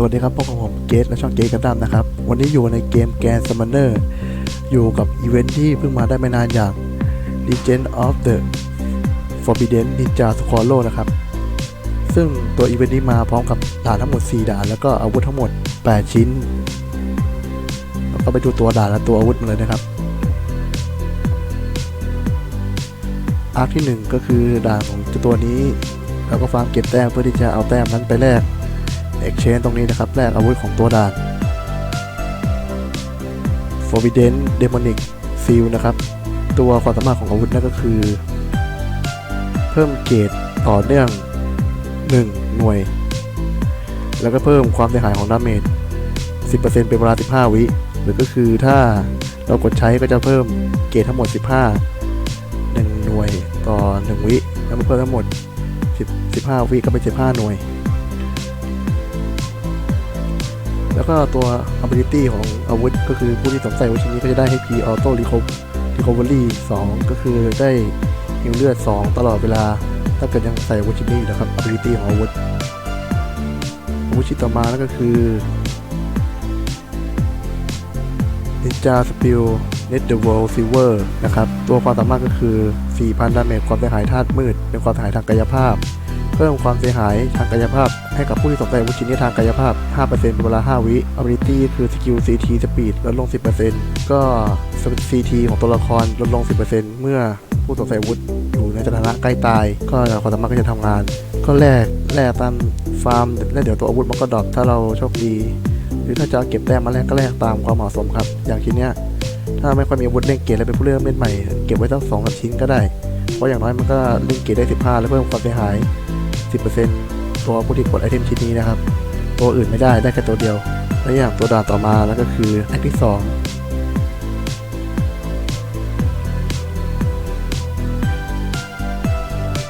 สวัสดีครับพบกับผมเกตและช่องเกตกันดั้มนะครับ วันนี้อยู่ในเกมแกนซัมมอนเนอร์อยู่กับอีเวนท์ที่เพิ่งมาได้ไม่นานอย่าง Legend of the Forbidden Ninja Squirrel นะครับ ซึ่งตัวอีเวนท์นี้มาพร้อมกับด่านทั้งหมด 4 ด่าน แล้วก็อาวุธทั้งหมด 8 ชิ้น แล้วก็ไปดูตัวด่านและตัวอาวุธมาเลยนะครับ อาร์คที่ 1 ก็คือด่านของตัวนี้แล้วก็ฟาร์มเก็บแต้มเพื่อที่จะเอาแต้มนั้นไปแลก Exchange ตรงนี้นะครับแลกอาวุธของตัวด่าน Forbidden Demonic Seal นะครับ ตัวความสามารถของอาวุธนั่นก็คือ เพิ่มเกรดต่อเนื่อง 1 หน่วย แล้วก็เพิ่มความเสียหายของดาเมจ 10%เป็นเวลา 15 วิ หรือก็คือถ้าเรากดใช้ก็จะเพิ่มเกรดทั้งหมด 15 1 หน่วยต่อ 1 วิ แล้วมันเพิ่มทั้งหมด 10 15 วิก็เป็น 15 หน่วย แล้วก็ตัว ability ของอาวุธ ก็คือผู้ที่สวมใส่อาวุธชิ้นนี้ก็จะได้ HP Auto Recovery 2 ก็คือได้ฮิวเลือด 2 ตลอดเวลา ถ้าเกิดยังใส่อาวุธชิ้นนี้อยู่นะครับ ability ของอาวุธอาวุธชิ้นต่อมาก็คือ Ninja Spill Net the World Silver นะครับ ตัวความสามารถก็คือ 4,000 ดาเมจความเสียหายธาตุมืด เป็นความเสียหายทางกายภาพ เพิ่มความเสียหายทางกายภาพ ให้กับผู้ที่สนใจอาวุธชิ้นนี้ทางกายภาพ 5%เป็นเวลา 5 วิ ability คือ skill CT speed ลดลง 10%ก็ CT ของตัวละครลดลง 10%เมื่อผู้สนใจอาวุธอยู่ในสถานะใกล้ตาย ก็ความสามารถก็จะทำงาน ก็แลกแลกตามฟาร์มแล้วเดี๋ยวตัวอาวุธมันก็ดรอปถ้าเราโชคดี หรือถ้าจะเก็บแต้มมาแลกก็แลกตามความเหมาะสมครับ อย่างชิ้นเนี้ยถ้าไม่ค่อยมีอาวุธเล่นเกรดและเป็นผู้เล่นเล่นใหม่ เก็บไว้ตั้งสองสามชิ้นก็ได้ เพราะอย่างน้อยมันก็เล่นเกรดได้ 15 แล้วเพิ่มความเสียหาย 10%ตัวผู้ที่กดไอเทมชิ้นนี้นะครับ ตัวอื่นไม่ได้ได้แค่ตัวเดียว และอย่างตัวด่านต่อมาแล้วก็คือแอคที่สอง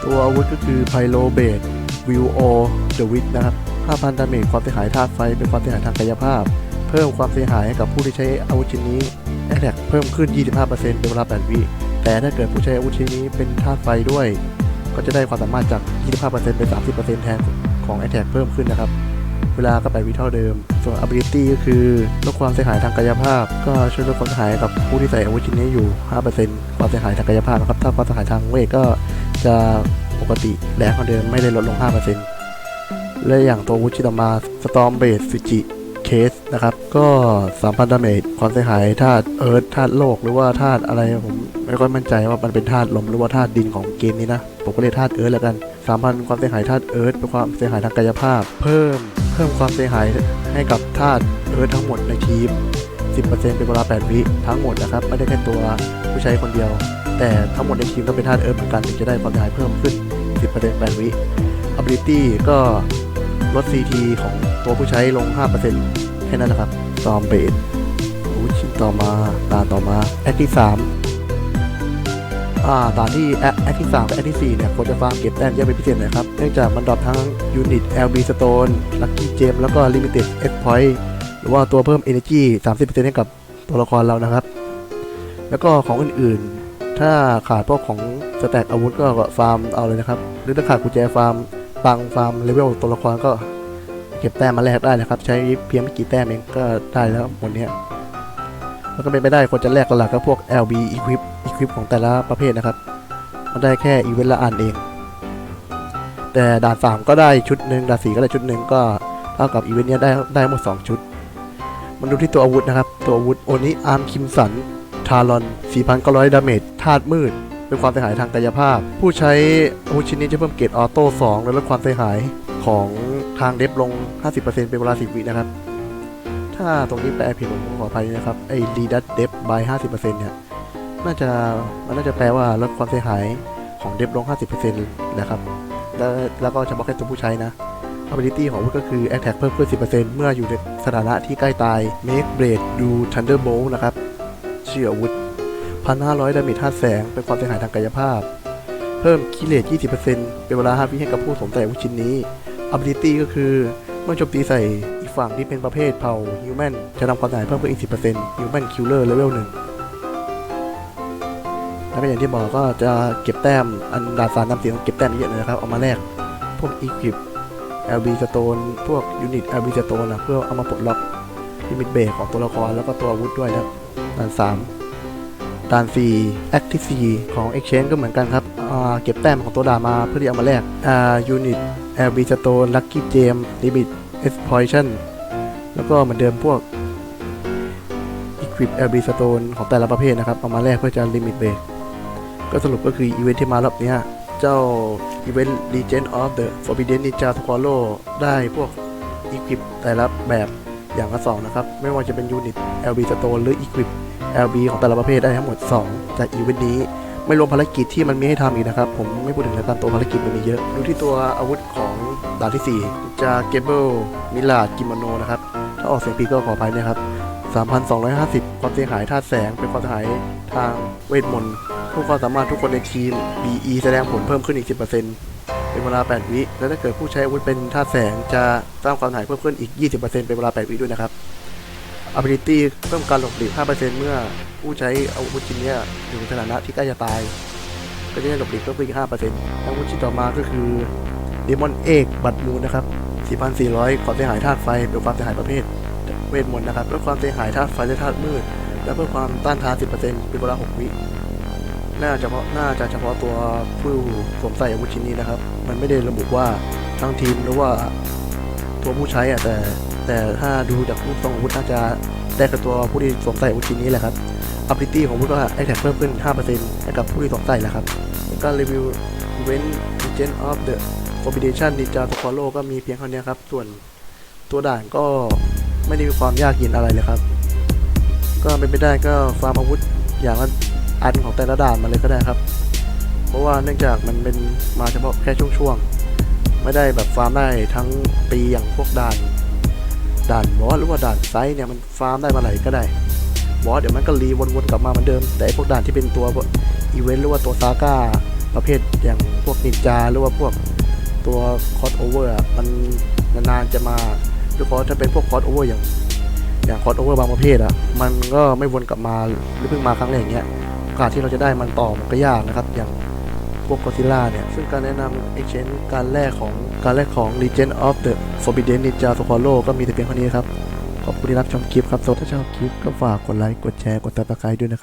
ตัวอาวุธก็คือไพโลเบดวิวโอเดวิทนะครับ5,000ดาเมจความเสียหายธาตุไฟเป็นความเสียหายทางกายภาพ เพิ่มความเสียหายให้กับผู้ที่ใช้อาวุธชิ้นนี้แอคแท็กเพิ่มขึ้น 25%เป็นเวลา8วิแต่ถ้าเกิดผู้ใช้อาวุธชิ้นนี้เป็นธาตุไฟด้วย ก็จะได้ความสามารถจาก 25%เป็น 30%แทนของ Attack เพิ่มขึ้นนะครับ เวลาก็8วิเท่าเดิม ส่วน Ability ก็คือลดความเสียหายทางกายภาพ ก็ช่วยลดความเสียหายกับผู้ที่ใส่อาวุธชิ้นนี้อยู่ 5%ความเสียหายทางกายภาพนะครับ ถ้าความเสียหายทางเวทก็จะปกติแรงเท่าเดิมไม่ได้ลดลง 5%และอย่างตัววุชิต่อมา Storm Blade Fuji เคสนะครับ ก็3,000ดาเมจความเสียหายธาตุเอิร์ธธาตุโลกหรือว่าธาตุอะไรผมไม่ค่อยมั่นใจว่ามันเป็นธาตุลมหรือว่าธาตุดินของเกมนี้นะผมก็เรียกธาตุเอิร์ธแล้วกัน3,000ความเสียหายธาตุเอิร์ธเป็นความเสียหายทางกายภาพ เพิ่มเพิ่มความเสียหายให้กับธาตุเอิร์ธทั้งหมดในทีม 10%เป็นเวลา 8 วิทั้งหมดนะครับไม่ได้แค่ตัวผู้ใช้คนเดียว แต่ทั้งหมดในทีมต้องเป็นธาตุเอิร์ธเหมือนกันถึงจะได้ความเสียหายเพิ่มขึ้น 10% 8 วิ ability ก็ลด CT ของ ตัวผู้ใช้ลง 5%แค่นั้นนะครับซอมเบดอาวุธชิ้นต่อมาด่านต่อมา แอคที่สามอ่าด่านที่แอคที่สามกับแอคที่สี่เนี่ยควรจะฟาร์มเก็บแต้มเยอะเป็นพิเศษนะครับ เนื่องจากมันดรอปทั้งยูนิต LB Stone Lucky Gem แล้วก็ Limited S Point หรือว่าตัวเพิ่ม Energy 30%ให้กับตัวละครเรานะครับ แล้วก็ของอื่นๆ ถ้าขาดพวกของสแต็กอาวุธก็ฟาร์มเอาเลยนะครับ หรือถ้าขาดกุญแจฟาร์มปังฟาร์มเลเวลตัวละครก็ เก็บแต้มมาแลกได้นะครับ ใช้เพียงไม่กี่แต้มเองก็ได้แล้วหมดเนี้ยแล้วก็เป็นไปได้คนจะแลกหลักก็พวก LB equip equip ของแต่ละประเภทนะครับ มันได้แค่อีเวนต์ละอันเอง แต่ด่าน 3 ก็ได้ชุดหนึ่งด่าน4ก็ได้ชุดหนึ่งก็เท่ากับอีเวนต์เนี้ยได้ได้หมด 2 ชุด มันดูที่ตัวอาวุธนะครับ ตัวอาวุธโอนิอาร์มคิมสันทารอน 4,900 ดาเมจธาตุมืด เป็นความเสียหายทางกายภาพ ผู้ใช้อาวุธชิ้นนี้จะเพิ่มเกรดออโต้2และลดความเสียหายของ ทางเดฟลง 50%เป็นเวลา 10 วินะครับ ถ้าตรงนี้แปลผิดผมขออภัยนะครับ ไอ้รีดัตเดฟบาย50%เนี่ย น่าจะ มันน่าจะแปลว่าลดความเสียหายของเดฟลง 50%นะครับ แล้วแล้วก็เฉพาะแค่ตัวผู้ใช้นะ ability ของอาวุธก็คือ attack เพิ่มขึ้น 10%เมื่ออยู่ในสถานะที่ใกล้ตาย make blade do thunderbolt นะครับชื่ออาวุธ 1,500 ดาเมจธาตุแสง เป็นความเสียหายทางกายภาพ เพิ่มคิเลต20%เป็นเวลา 5 วิให้กับผู้สวมใส่อาวุธชิ้นนี้ ability ก็คือเมื่อโจมตีใส่อีกฝั่งที่เป็นประเภทเผ่า human จะนำความเสียหายเพิ่มขึ้นอีก 10% human killer level 1แล้วก็อย่างที่บอกก็จะเก็บแต้มอันดาสารนำเสียงเก็บแต้มเยอะเลยนะครับ เอามาแลกพวก equip LB Stone พวกยูนิต LB Stone นะเพื่อเอามาปลดล็อกลิมิตเบรกของตัวละครแล้วก็ตัวอาวุธด้วยนะครับด่าน3ด่าน4 Active 4ของ Exchange ก็เหมือนกันครับ เก็บแต้มของตัวด่านมาเพื่อที่เอามาแลก อ่า ยูนิต LB Stone Lucky Gem Limit Exploitation แล้วก็เหมือนเดิมพวก Equip LB Stone ของแต่ละประเภทนะครับ เอามาแลกเพื่อจะลิมิตเบรกก็สรุปก็คืออีเวนท์ที่มารอบนี้เจ้าอีเวนต์ Legend of the Forbidden Ninja t o k o r o ได้พวก Equip แต่ละแบบอย่างละสองนะครับ ไม่ว่าจะเป็นยูนิต LB Stone หรือ Equip LB ของแต่ละประเภทได้ทั้งหมด 2 จากอีเวนต์นี้ ไม่รวมภารกิจที่มันมีให้ทำอีกนะครับ ผมไม่พูดถึงแล้วกันตัวภารกิจมันมีเยอะดูที่ตัวอาวุธของด่านที่ 4 จะเกเบิลมิลาดกิโมโนนะครับ ถ้าออกเสียงผิดก็ขออภัยนะครับ 3,250 ความเสียหายธาตุแสง เป็นความเสียหายทางเวทมนต์ผู้ความสามารถทุกคนในทีม BE แสดงผลเพิ่มขึ้นอีก 10%เป็นเวลา 8 วิ และถ้าเกิดผู้ใช้อาวุธเป็นธาตุแสงจะสร้างความเสียหายเพิ่มขึ้นอีก 20%เป็นเวลา 8 วิด้วยนะครับ ability เพิ่มการหลบหลีก 5%เมื่อผู้ใช้อาวุธชิ้นนี้อยู่ในสถานะที่ใกล้จะตาย ก็จะได้หลบหลีกเพิ่มขึ้นอีก 5%อาวุธชิ้นต่อมาก็คือ Demon Egg บัตรมูลนะครับ 4,400ความเสียหายธาตุไฟเป็นความเสียหายประเภทเวทมนต์นะครับเพื่อความเสียหายธาตุไฟและธาตุมืด และเพื่อความต้านทาน 10%เป็นเวลา 6 วิน่าจะเฉพาะน่าจะเฉพาะตัวผู้สวมใส่อาวุธชิ้นนี้นะครับ มันไม่ได้ระบุว่าทั้งทีมหรือว่าตัวผู้ใช้อะแต่ แต่ถ้าดูจากรูปทรงอาวุธน่าจะได้กับตัวผู้ที่สวมใส่อาวุธชิ้นนี้แหละครับ ability ของอาวุธก็ไอแท็กเพิ่มขึ้น 5%ให้กับผู้ที่สวมใส่แหละครับการรีวิว event legend of the forbidden ninja t o k o r o ก็มีเพียงเท่านี้ครับ ส่วนตัวด่านก็ไม่ได้มีความยากเย็นอะไรเลยครับ ก็เป็นไปได้ก็ฟาร์มอาวุธอย่างละอันของแต่ละด่านมาเลยก็ได้ครับ เพราะว่าเนื่องจากมันเป็นมาเฉพาะแค่ช่วงๆ ไม่ได้แบบฟาร์มได้ทั้งปีอย่างพวกด่าน ด่านบอสหรือว่าด่านไซส์เนี่ยมันฟาร์มได้มาไหนก็ได้บอสเดี๋ยวมันก็รีวนๆกลับมาเหมือนเดิม แต่ไอ้พวกด่านที่เป็นตัวอีเวนต์หรือว่าตัวซาก้าประเภทอย่างพวกนินจาหรือว่าพวกตัวคอสโอเวอร์มันนานๆจะมาโดยเฉพาะถ้าเป็นพวกคอสโอเวอร์อย่างอย่างคอร์ดโอเวอร์บางประเภทอะมันก็ไม่วนกลับมาหรือเพิ่งมาครั้งแรกอย่างเงี้ยโอกาสที่เราจะได้มันต่อมันก็ยากนะครับอย่าง พวกกอซิล่าเนี่ย ซึ่งการแนะนำ exchange การแรกของการแรกของ Legend of the Forbidden Ninja t o k o r o ก็มีแต่เพียงเท่านี้ครับ ขอบคุณที่รับชมคลิปครับถ้าชอบคลิปก็ฝากกดไลค์ กดแชร์ กดติดตามด้วยนะครับ